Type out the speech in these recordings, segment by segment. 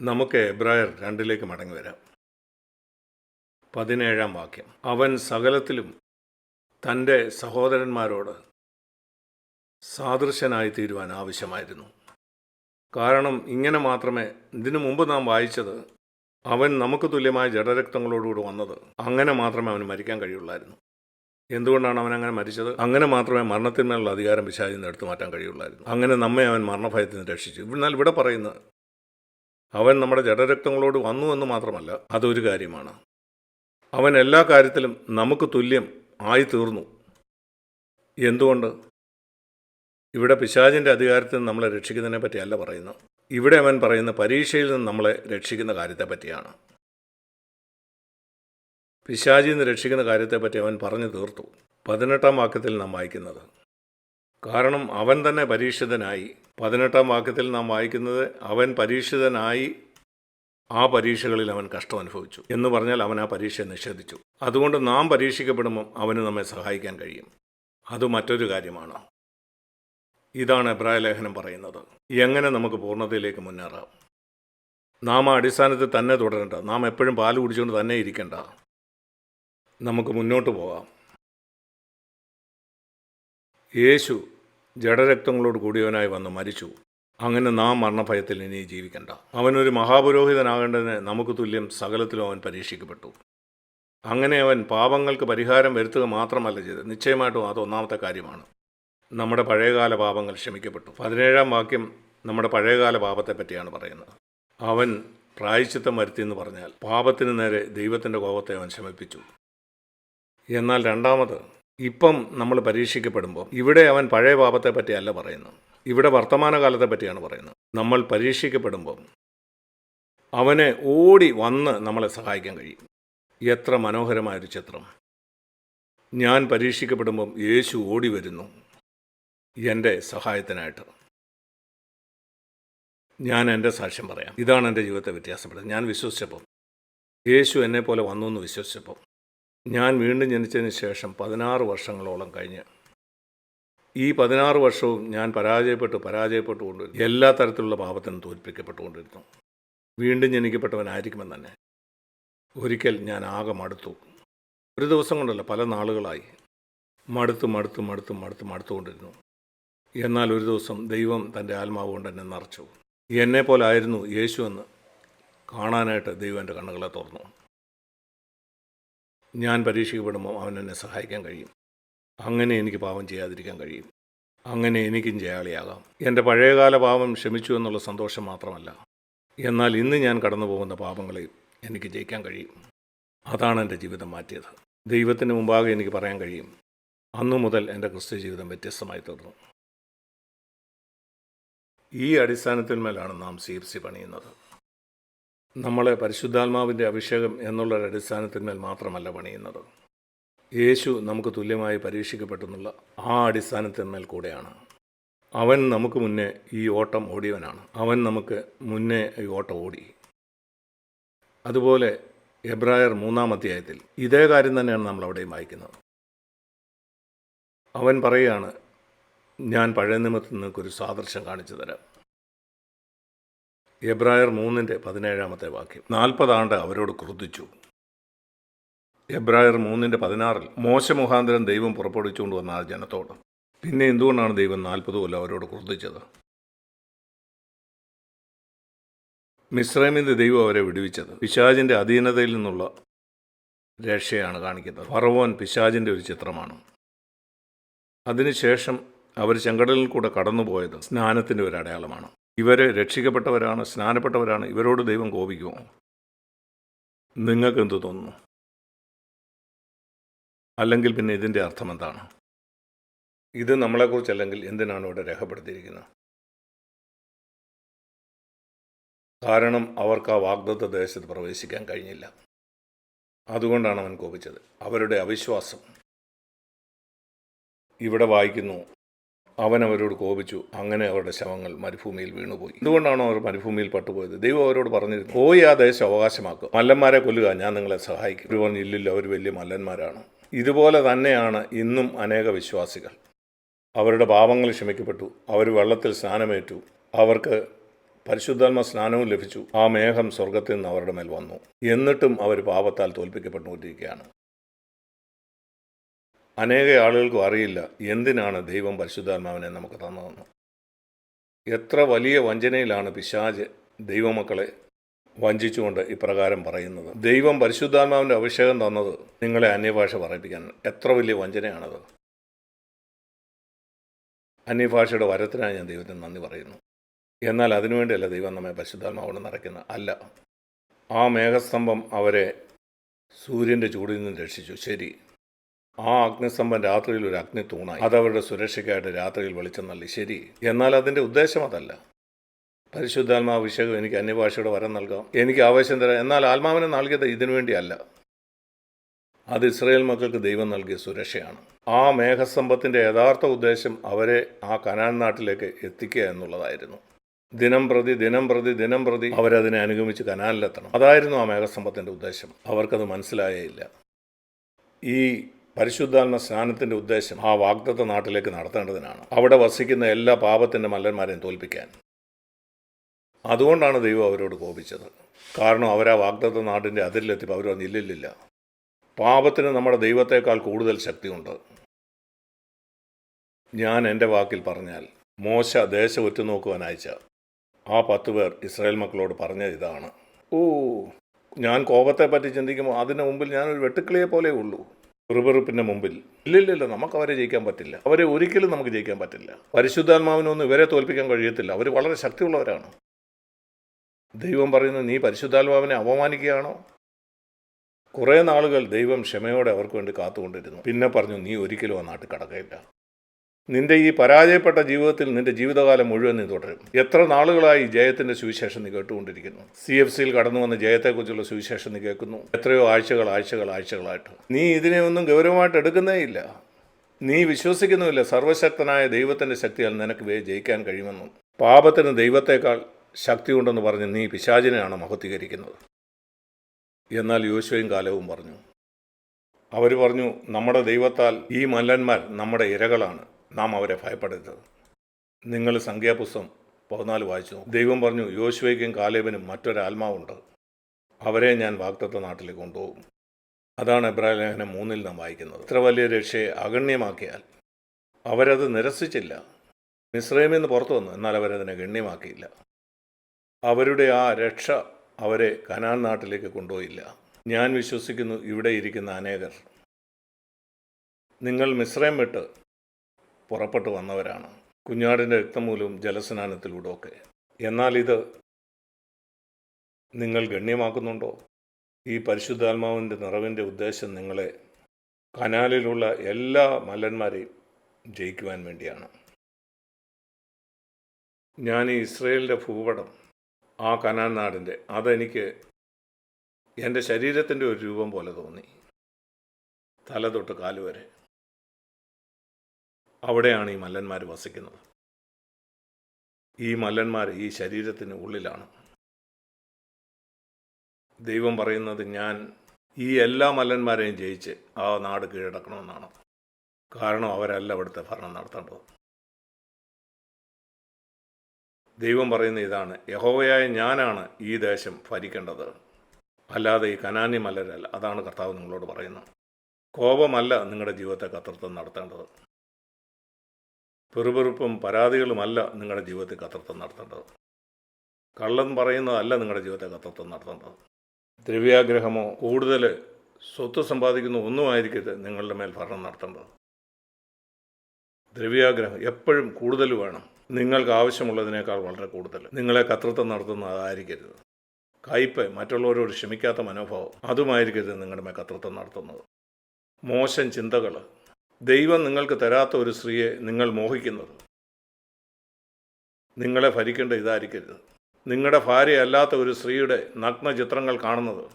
നമുക്ക് എബ്രായർ രണ്ടിലേക്ക് മടങ്ങി വരാം. പതിനേഴാം വാക്യം. അവൻ സകലത്തിലും തന്റെ സഹോദരന്മാരോട് സാദൃശ്യനായി തീരുവാൻ ആവശ്യമായിരുന്നു. കാരണം ഇങ്ങനെ മാത്രമേ ഇതിനു മുമ്പ് നാം വായിച്ചത് അവൻ നമുക്ക് തുല്യമായ ജഡരക്തങ്ങളോടുകൂടി വന്നത് അങ്ങനെ മാത്രമേ അവന് മരിക്കാൻ കഴിയുള്ളായിരുന്നു. എന്തുകൊണ്ടാണ് അവൻ അങ്ങനെ മരിച്ചത്? അങ്ങനെ മാത്രമേ മരണത്തിന്മേലുള്ള അധികാരം പിശാചിൽ നിന്ന് എടുത്തു മാറ്റാൻ കഴിയുള്ളായിരുന്നു. അങ്ങനെ നമ്മെ അവൻ മരണഭയത്തിൽ നിന്ന് രക്ഷിച്ചു. എന്നാൽ ഇവിടെ പറയുന്നത് അവൻ നമ്മുടെ ജഡരക്തങ്ങളോട് വന്നു എന്ന് മാത്രമല്ല അതൊരു കാര്യമാണ്. അവൻ എല്ലാ കാര്യത്തിലും നമുക്ക് തുല്യം ആയി തീർന്നു എന്തുകൊണ്ട്? ഇവിടെ പിശാചിന്റെ അധികാരത്തിൽ നിന്ന് നമ്മളെ രക്ഷിക്കുന്നതിനെ പറ്റിയല്ല പറയുന്നു ഇവിടെ അവൻ പറയുന്ന പരീക്ഷയിൽ നിന്ന് നമ്മളെ രക്ഷിക്കുന്ന കാര്യത്തെപ്പറ്റിയാണ് പിശാചിൽ നിന്ന് രക്ഷിക്കുന്ന കാര്യത്തെപ്പറ്റി അവൻ പറഞ്ഞു തീർത്തു. പതിനെട്ടാം വാക്യത്തിൽ നാം വായിക്കുന്നത് കാരണം അവൻ തന്നെ പരീക്ഷിതനായി പതിനെട്ടാം വാക്യത്തിൽ നാം വായിക്കുന്നത് അവൻ പരീക്ഷിതനായി ആ പരീക്ഷകളിൽ അവൻ കഷ്ടം അനുഭവിച്ചു എന്ന് പറഞ്ഞാൽ അവൻ ആ പരീക്ഷയെ നിഷേധിച്ചു. അതുകൊണ്ട് നാം പരീക്ഷിക്കപ്പെടുമ്പം അവന് നമ്മെ സഹായിക്കാൻ കഴിയും. അത് മറ്റൊരു കാര്യമാണ്. ഇതാണ് എബ്രായ ലേഖനം പറയുന്നത്. എങ്ങനെ നമുക്ക് പൂർണതയിലേക്ക് മുന്നേറാം? നാം ആ അടിസ്ഥാനത്തിൽ തന്നെ തുടരണ്ട. നാം എപ്പോഴും പാൽ കുടിച്ചുകൊണ്ട് തന്നെ ഇരിക്കണ്ട. നമുക്ക് മുന്നോട്ട് പോകാം. യേശു ജഡരക്തങ്ങളോട് കൂടിയവനായി വന്ന് മരിച്ചു. അങ്ങനെ നാം മരണഭയത്തിൽ ഇനി ജീവിക്കണ്ട. അവനൊരു മഹാപുരോഹിതനാകേണ്ടതിന് നമുക്ക് തുല്യം സകലത്തിലും അവൻ പരീക്ഷിക്കപ്പെട്ടു. അങ്ങനെ അവൻ പാപങ്ങൾക്ക് പരിഹാരം വരുത്തുക മാത്രമല്ല ചെയ്തത്. നിശ്ചയമായിട്ടും അത് ഒന്നാമത്തെ കാര്യമാണ്. നമ്മുടെ പഴയകാല പാപങ്ങൾ ക്ഷമിക്കപ്പെട്ടു. പതിനേഴാം വാക്യം നമ്മുടെ പഴയകാല പാപത്തെ പറ്റിയാണ് പറയുന്നത്. അവൻ പ്രായച്ചിത്തം വരുത്തി എന്ന് പറഞ്ഞാൽ പാപത്തിന് നേരെ ദൈവത്തിന്റെ കോപത്തെ അവൻ ശമിപ്പിച്ചു എന്നാൽ രണ്ടാമത് ഇപ്പം നമ്മൾ പരീക്ഷിക്കപ്പെടുമ്പോൾ ഇവിടെ അവൻ പഴയ പാപത്തെ പറ്റിയല്ല പറയുന്നത് ഇവിടെ വർത്തമാനകാലത്തെ പറ്റിയാണ് പറയുന്നത്. നമ്മൾ പരീക്ഷിക്കപ്പെടുമ്പോൾ അവനെ ഓടി വന്ന് നമ്മളെ സഹായിക്കാൻ കഴിയും. എത്ര മനോഹരമായൊരു ചിത്രം. ഞാൻ പരീക്ഷിക്കപ്പെടുമ്പം യേശു ഓടി വരുന്നു എന്റെ സഹായത്തിനായിട്ട്. ഞാൻ എന്റെ സാക്ഷ്യം പറയാം. ഇതാണ് എന്റെ ജീവിതത്തെ വ്യത്യാസപ്പെടുന്നത്. ഞാൻ വിശ്വസിച്ചപ്പോൾ. യേശു എന്നെ പോലെ വന്നു എന്ന് വിശ്വസിച്ചപ്പോൾ. ഞാൻ വീണ്ടും ജനിച്ചതിന് ശേഷം പതിനാറ് വർഷങ്ങളോളം കഴിഞ്ഞ്. ഈ പതിനാറ് വർഷവും ഞാൻ പരാജയപ്പെട്ടു പരാജയപ്പെട്ടുകൊണ്ടിരുന്നു എല്ലാ തരത്തിലുള്ള പാപത്തിനും തോൽപ്പിക്കപ്പെട്ടുകൊണ്ടിരുന്നു. വീണ്ടും ജനിക്കപ്പെട്ടവനായിരിക്കുമെന്ന് തന്നെ. ഒരിക്കൽ ഞാൻ ആകെ മടുത്തു. ഒരു ദിവസം കൊണ്ടല്ല പല നാളുകളായി. മടുത്ത് മടുത്ത് മടുത്ത് മടുത്ത് മടുത്തുകൊണ്ടിരുന്നു. എന്നാൽ ഒരു ദിവസം ദൈവം തന്റെ ആത്മാവ് കൊണ്ട് എന്നെ നിറച്ചു. എന്നെപ്പോലായിരുന്നു യേശു എന്ന് കാണാനായിട്ട് ദൈവം എന്റെ കണ്ണുകളെ തുറന്നു. ഞാൻ പരീക്ഷിക്കപ്പെടുമ്പോൾ അവൻ എന്നെ സഹായിക്കാൻ കഴിയും. അങ്ങനെ എനിക്ക് പാവം ചെയ്യാതിരിക്കാൻ കഴിയും. അങ്ങനെ എനിക്കും ജയാളിയാകാം. എന്റെ പഴയകാല പാപം ക്ഷമിച്ചു എന്നുള്ള സന്തോഷം മാത്രമല്ല എന്നാൽ ഇന്ന് ഞാൻ കടന്നു പോകുന്ന പാപങ്ങളെയും എനിക്ക് ജയിക്കാൻ കഴിയും. അതാണ് എന്റെ ജീവിതം മാറ്റിയത്. ദൈവത്തിന് മുമ്പാകെ എനിക്ക് പറയാൻ കഴിയും അന്നു മുതൽ എന്റെ ക്രിസ്ത്യ ജീവിതം വ്യത്യസ്തമായി തീർന്നു. ഈ അടിസ്ഥാനത്തിന്മേലാണ് നാം സി എഫ് സി പണിയുന്നത്. നമ്മളെ പരിശുദ്ധാത്മാവിന്റെ അഭിഷേകം എന്നുള്ളൊരു അടിസ്ഥാനത്തിന്മേൽ മാത്രമല്ല പണിയുന്നത്. യേശു നമുക്ക് തുല്യമായി പരീക്ഷിക്കപ്പെട്ടെന്നുള്ള ആ അടിസ്ഥാനത്തിന്മേൽ കൂടെയാണ്. അവൻ നമുക്ക് മുന്നേ ഈ ഓട്ടം ഓടിയവനാണ്. അവൻ നമുക്ക് മുന്നേ ഈ ഓട്ടം ഓടി. അതുപോലെ എബ്രായർ മൂന്നാം അധ്യായത്തിൽ ഇതേ കാര്യം തന്നെയാണ് നമ്മൾ അവിടെയും വായിക്കുന്നത്. അവൻ പറയുകയാണ് ഞാൻ പഴയ നിയമത്തിൽ നിങ്ങൾക്കൊരു സാദൃശ്യം കാണിച്ചു തരാം. എബ്രായർ മൂന്നിന്റെ പതിനേഴാമത്തെ വാക്യം. നാൽപ്പതാണ്ട് അവരോട് ക്രുദ്ധിച്ചു എബ്രായർ മൂന്നിന്റെ പതിനാറിൽ മോശ മുഖാന്തരം ദൈവം പുറപ്പെടുവിച്ചുകൊണ്ട് വന്ന ആ ജനത്തോട് പിന്നെ എന്തുകൊണ്ടാണ് ദൈവം നാൽപ്പത് കൊല്ലം അവരോട് ക്രുദ്ധിച്ചത് മിശ്രമിന്റെ ദൈവം അവരെ വിടുവിച്ചത് പിശാജിന്റെ അധീനതയിൽ നിന്നുള്ള രക്ഷയാണ് കാണിക്കുന്നത്. ഫറവോൻ പിശാജിന്റെ ഒരു ചിത്രമാണ്. അതിനുശേഷം അവർ ചെങ്കടലിൽ കൂടെ കടന്നുപോയത് സ്നാനത്തിന്റെ ഒരു അടയാളമാണ്. ഇവർ രക്ഷിക്കപ്പെട്ടവരാണ് സ്നാനപ്പെട്ടവരാണ് ഇവരോട് ദൈവം കോപിക്കുമോ നിങ്ങൾക്ക് എന്ത് തോന്നുന്നു? അല്ലെങ്കിൽ പിന്നെ ഇതിന്റെ അർത്ഥം എന്താണ്? ഇത് നമ്മളെക്കുറിച്ചല്ലെങ്കിൽ എന്തിനാണ് ഇവിടെ രേഖപ്പെടുത്തിയിരിക്കുന്നത്? കാരണം അവർക്ക് ആ വാഗ്ദത്ത ദേശത്ത് പ്രവേശിക്കാൻ കഴിഞ്ഞില്ല. അതുകൊണ്ടാണ് അവൻ കോപിച്ചത്. അവരുടെ അവിശ്വാസം ഇവിടെ വായിക്കുന്നു. അവൻ അവരോട് കോപിച്ചു. അങ്ങനെ അവരുടെ ശവങ്ങൾ മരുഭൂമിയിൽ വീണുപോയി. എന്തുകൊണ്ടാണോ അവർ മരുഭൂമിയിൽ പട്ടുപോയത്? ദൈവം അവരോട് പറഞ്ഞിരുന്നു പോയി ആ ദേശം അവകാശമാക്കുക. മല്ലന്മാരെ കൊല്ലുക ഞാൻ നിങ്ങളെ സഹായിക്കും. ഇവർ പറഞ്ഞു ഇല്ലില്ല അവർ വലിയ മല്ലന്മാരാണ്. ഇതുപോലെ തന്നെയാണ് ഇന്നും അനേക വിശ്വാസികൾ. അവരുടെ പാപങ്ങൾ ക്ഷമിക്കപ്പെട്ടു. അവർ വെള്ളത്തിൽ സ്നാനമേറ്റു. അവർക്ക് പരിശുദ്ധാത്മ സ്നാനവും ലഭിച്ചു. ആ മേഘം സ്വർഗത്തിൽ നിന്ന് അവരുടെ മേൽ വന്നു. എന്നിട്ടും അവർ പാപത്താൽ തോൽപ്പിക്കപ്പെട്ടുകൊണ്ടിരിക്കുകയാണ്. അനേക ആളുകൾക്കും അറിയില്ല എന്തിനാണ് ദൈവം പരിശുദ്ധാത്മാവിനെ നമുക്ക് തന്നതെന്ന്. എത്ര വലിയ വഞ്ചനയിലാണ് പിശാജ് ദൈവമക്കളെ വഞ്ചിച്ചുകൊണ്ട് ഇപ്രകാരം പറയുന്നത്. ദൈവം പരിശുദ്ധാത്മാവിന്റെ അഭിഷേകം തന്നത് നിങ്ങളെ അന്യഭാഷ പറയിപ്പിക്കാൻ. എത്ര വലിയ വഞ്ചനയാണത്. അന്യഭാഷയുടെ വരത്തിനായി ഞാൻ ദൈവത്തിന് നന്ദി പറയുന്നു. എന്നാൽ അതിനുവേണ്ടിയല്ല ദൈവം നമ്മെ പരിശുദ്ധാത്മാവോട് നിറയ്ക്കുന്നത്. അല്ല ആ മേഘസ്തംഭം അവരെ സൂര്യന്റെ ചൂടിൽ നിന്ന് രക്ഷിച്ചു. ശരി. ആ അഗ്നിസ്തംഭം രാത്രിയിൽ ഒരു അഗ്നി തൂണായി അതവരുടെ സുരക്ഷയ്ക്കായിട്ട് രാത്രിയിൽ വെളിച്ചം നൽകി. ശരി. എന്നാൽ അതിന്റെ ഉദ്ദേശം അതല്ല. പരിശുദ്ധാത്മാ അഭിഷേകം എനിക്ക് അന്യഭാഷയുടെ വരം നൽകാം. എനിക്ക് ആവേശം തരാം. എന്നാൽ ആത്മാവിനെ നൽകിയത് ഇതിനു വേണ്ടിയല്ല. അത് ഇസ്രയേൽ മക്കൾക്ക് ദൈവം നൽകിയ സുരക്ഷയാണ്. ആ മേഘസ്തംഭത്തിന്റെ യഥാർത്ഥ ഉദ്ദേശം അവരെ ആ കനാൻ നാട്ടിലേക്ക് എത്തിക്കുക എന്നുള്ളതായിരുന്നു. ദിനം പ്രതി ദിനം പ്രതി ദിനം പ്രതി അവരതിനെ അനുഗമിച്ച് കനാലിലെത്തണം അതായിരുന്നു ആ മേഘസ്തംഭത്തിന്റെ ഉദ്ദേശം. അവർക്കത് മനസ്സിലായേയില്ല. ഈ പരിശുദ്ധാത്മ സ്നാനത്തിന്റെ ഉദ്ദേശം ആ വാഗ്ദത്ത നാട്ടിലേക്ക് നടത്തേണ്ടതിനാണ്. അവിടെ വസിക്കുന്ന എല്ലാ പാപത്തിന്റെ മല്ലന്മാരെയും തോൽപ്പിക്കാൻ. അതുകൊണ്ടാണ് ദൈവം അവരോട് കോപിച്ചത്. കാരണം അവരാ വാഗ്ദത്ത നാടിന്റെ അതിരിലെത്തിയപ്പോൾ അവർ നില്ലില്ല പാപത്തിന് നമ്മുടെ ദൈവത്തെക്കാൾ കൂടുതൽ ശക്തിയുണ്ട്. ഞാൻ എന്റെ വാക്കിൽ പറഞ്ഞാൽ മോശ ദേശം ഒറ്റുനോക്കുവാൻ അയച്ച ആ പത്ത് പേർ ഇസ്രായേൽ മക്കളോട് പറഞ്ഞത് ഇതാണ്. ഓ ഞാൻ കോപത്തെ പറ്റി ചിന്തിക്കുമ്പോൾ അതിന് മുമ്പിൽ ഞാനൊരു വെട്ടുക്കിളിയെ പോലെ ഉള്ളൂ. വെറുപെറുപ്പിന്റെ മുമ്പിൽ. ഇല്ലില്ലില്ല നമുക്ക് അവരെ ജയിക്കാൻ പറ്റില്ല. അവരെ ഒരിക്കലും നമുക്ക് ജയിക്കാൻ പറ്റില്ല. പരിശുദ്ധാത്മാവിനൊന്നും ഇവരെ തോൽപ്പിക്കാൻ കഴിയത്തില്ല. അവർ വളരെ ശക്തിയുള്ളവരാണ്. ദൈവം പറയുന്നത് നീ പരിശുദ്ധാത്മാവിനെ അപമാനിക്കുകയാണോ? കുറേ നാളുകൾ ദൈവം ക്ഷമയോടെ അവർക്ക് വേണ്ടി കാത്തുകൊണ്ടിരുന്നു. പിന്നെ പറഞ്ഞു നീ ഒരിക്കലും ആ നാട്ടിൽ കടക്കയില്ല. നിന്റെ ഈ പരാജയപ്പെട്ട ജീവിതത്തിൽ നിന്റെ ജീവിതകാലം മുഴുവൻ നീ തുടരും. എത്ര നാളുകളായി ജയത്തിന്റെ സുവിശേഷം നീ കേട്ടുകൊണ്ടിരിക്കുന്നു? സി എഫ് സിയിൽ കടന്നു വന്ന ജയത്തെക്കുറിച്ചുള്ള സുവിശേഷം നീ കേൾക്കുന്നു? എത്രയോ ആഴ്ചകൾ ആഴ്ചകൾ ആഴ്ചകളായിട്ട്. നീ ഇതിനെ ഒന്നും ഗൗരവമായിട്ട് എടുക്കുന്നേ ഇല്ല. നീ വിശ്വസിക്കുന്നുമില്ല സർവശക്തനായ ദൈവത്തിന്റെ ശക്തിയാൽ നിനക്ക് ജയിക്കാൻ കഴിയുമെന്നും. പാപത്തിന് ദൈവത്തെക്കാൾ ശക്തിയുണ്ടെന്ന് പറഞ്ഞ് നീ പിശാചിനെയാണ് മഹത്വീകരിക്കുന്നത്. എന്നാൽ യോശുവയും കാലവും പറഞ്ഞു. അവർ പറഞ്ഞു നമ്മുടെ ദൈവത്താൽ ഈ മല്ലന്മാർ നമ്മുടെ ഇരകളാണ്. നാം അവരെ ഭയപ്പെടരുത്. നിങ്ങൾ സംഖ്യാപുസ്തകം പതിനാല് വായിച്ചു ദൈവം പറഞ്ഞു യോശുവയ്ക്കും കാലേബിനും മറ്റൊരാത്മാവുണ്ട് അവരെ ഞാൻ വാക്തത്വ നാട്ടിലേക്ക് കൊണ്ടുപോകും. അതാണ് എബ്രാഹിം ലേഖനം മൂന്നിൽ നാം വായിക്കുന്നത്. ഇത്ര വലിയ രക്ഷയെ അഗണ്യമാക്കിയാൽ അവരത് നിരസിച്ചില്ല. മിശ്രമിൽ നിന്ന് പുറത്തു വന്നു എന്നാൽ അവരതിനെ ഗണ്യമാക്കിയില്ല. അവരുടെ ആ രക്ഷ അവരെ കനാൻ നാട്ടിലേക്ക് കൊണ്ടുപോയില്ല. ഞാൻ വിശ്വസിക്കുന്നു ഇവിടെ ഇരിക്കുന്ന അനേകർ. നിങ്ങൾ മിശ്രയം വിട്ട് പുറപ്പെട്ടു വന്നവരാണ്. കുഞ്ഞാടിന്റെ രക്തം ജലസ്നാനത്തിലൂടെയൊക്കെ. എന്നാൽ ഇത് നിങ്ങൾ ഗണ്യമാക്കുന്നുണ്ടോ? ഈ പരിശുദ്ധാത്മാവിന്റെ നിറവിന്റെ ഉദ്ദേശം നിങ്ങളെ കനാലിലുള്ള എല്ലാ മല്ലന്മാരെയും ജയിക്കുവാൻ വേണ്ടിയാണ്. ഞാൻ ഈ ഇസ്രയേലിന്റെ ഭൂപടം ആ കനാൻ നാടിന്റെ അതെനിക്ക് എന്റെ ശരീരത്തിന്റെ ഒരു രൂപം പോലെ തോന്നി. തല തൊട്ട് കാൽ വരെ അവിടെയാണ് ഈ മല്ലന്മാർ വസിക്കുന്നത്. ഈ മല്ലന്മാർ ഈ ശരീരത്തിന് ഉള്ളിലാണ്. ദൈവം പറയുന്നത് ഞാൻ ഈ എല്ലാ മല്ലന്മാരെയും ജയിച്ച് ആ നാട് കീഴടക്കണമെന്നാണ്. കാരണം അവരല്ല അവിടുത്തെ ഭരണം നടത്തേണ്ടത്. ദൈവം പറയുന്ന ഇതാണ് യഹോവയായ ഞാനാണ് ഈ ദേശം ഭരിക്കേണ്ടത്. അല്ലാതെ ഈ കനാന്യ മലരല്ല അതാണ് കർത്താവ് നിങ്ങളോട് പറയുന്നത്. കോപമല്ല നിങ്ങളുടെ ജീവിതത്തെ കത്തൃത്വം നടത്തേണ്ടത്. പെറുപെറുപ്പും പരാതികളുമല്ല നിങ്ങളുടെ ജീവിതത്തിൽ കത്തൃത്വം നടത്തേണ്ടത്. കള്ളം പറയുന്നതല്ല നിങ്ങളുടെ ജീവിതത്തെ കത്തൃത്വം നടത്തേണ്ടത്. ദ്രവ്യാഗ്രഹമോ കൂടുതൽ സ്വത്ത് സമ്പാദിക്കുന്ന ഒന്നുമായിരിക്കരുത് നിങ്ങളുടെ മേൽ ഭരണം നടത്തേണ്ടത്. ദ്രവ്യാഗ്രഹം എപ്പോഴും കൂടുതൽ വേണം. നിങ്ങൾക്ക് ആവശ്യമുള്ളതിനേക്കാൾ വളരെ കൂടുതൽ. നിങ്ങളെ കത്തൃത്വം നടത്തുന്ന അതായിരിക്കരുത് കയ്പ് മറ്റുള്ളവരോട് ക്ഷമിക്കാത്ത മനോഭാവം അതുമായിരിക്കരുത് നിങ്ങളുടെ മേൽ കത്തൃത്വം നടത്തുന്നത്. മോശം ചിന്തകൾ ദൈവം നിങ്ങൾക്ക് തരാത്ത ഒരു സ്ത്രീയെ നിങ്ങൾ മോഹിക്കുന്നത്. നിങ്ങളെ ഭരിക്കേണ്ട ഇതായിരിക്കരുത്. നിങ്ങളുടെ ഭാര്യ അല്ലാത്ത ഒരു സ്ത്രീയുടെ നഗ്ന ചിത്രങ്ങൾ കാണുന്നത്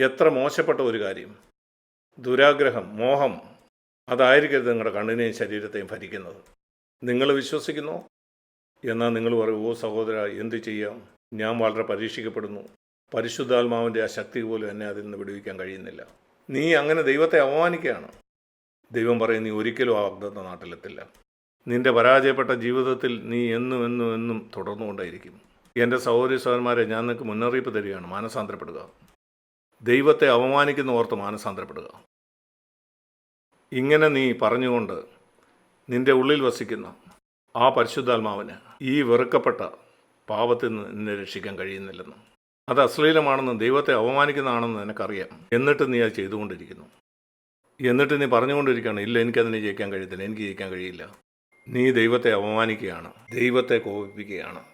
എത്ര മോശപ്പെട്ട ഒരു കാര്യം. ദുരാഗ്രഹം മോഹം അതായിരിക്കരുത് നിങ്ങളുടെ കണ്ണിനെയും ശരീരത്തെയും ഭരിക്കുന്നത്. നിങ്ങൾ വിശ്വസിക്കുന്നു? എന്നാൽ നിങ്ങൾ പറയും ഓ സഹോദര എന്ത് ചെയ്യാം? ഞാൻ വളരെ പരീക്ഷിക്കപ്പെടുന്നു. പരിശുദ്ധാത്മാവിന്റെ ആ ശക്തി പോലും എന്നെ അതിൽ നിന്ന് വിടുവിക്കാൻ കഴിയുന്നില്ല. നീ അങ്ങനെ ദൈവത്തെ അവമാനിക്കുകയാണ് ദൈവം പറയും നീ ഒരിക്കലും ആ വാഗ്ദത്ത നാട്ടിലെത്തില്ല. നിന്റെ പരാജയപ്പെട്ട ജീവിതത്തിൽ നീ എന്നും എന്നും എന്നും തുടർന്നുകൊണ്ടേയിരിക്കും. എന്റെ സഹോദരി സഹോദരന്മാരെ ഞാൻ നിനക്ക് മുന്നറിയിപ്പ് തരികയാണ്. മാനസാന്തരപ്പെടുക. ദൈവത്തെ അവമാനിക്കുന്ന ഓർത്ത് മാനസാന്തരപ്പെടുക. ഇങ്ങനെ നീ പറഞ്ഞുകൊണ്ട് നിന്റെ ഉള്ളിൽ വസിക്കുന്ന ആ പരിശുദ്ധാത്മാവിന് ഈ വെറുക്കപ്പെട്ട പാപത്തിൽ നിന്ന് നിന്നെ രക്ഷിക്കാൻ കഴിയുന്നില്ലെന്ന്. അത് അശ്ലീലമാണെന്നും ദൈവത്തെ അവമാനിക്കുന്നതാണെന്ന് നിനക്കറിയാം. എന്നിട്ട് നീ അത് ചെയ്തുകൊണ്ടിരിക്കുന്നു. എന്നിട്ട് നീ പറഞ്ഞുകൊണ്ടിരിക്കുകയാണ് ഇല്ല എനിക്കതിനെ ജയിക്കാൻ കഴിയത്തില്ല എനിക്ക് ജയിക്കാൻ കഴിയില്ല. നീ ദൈവത്തെ അപമാനിക്കുകയാണ് ദൈവത്തെ കോപിപ്പിക്കുകയാണ്.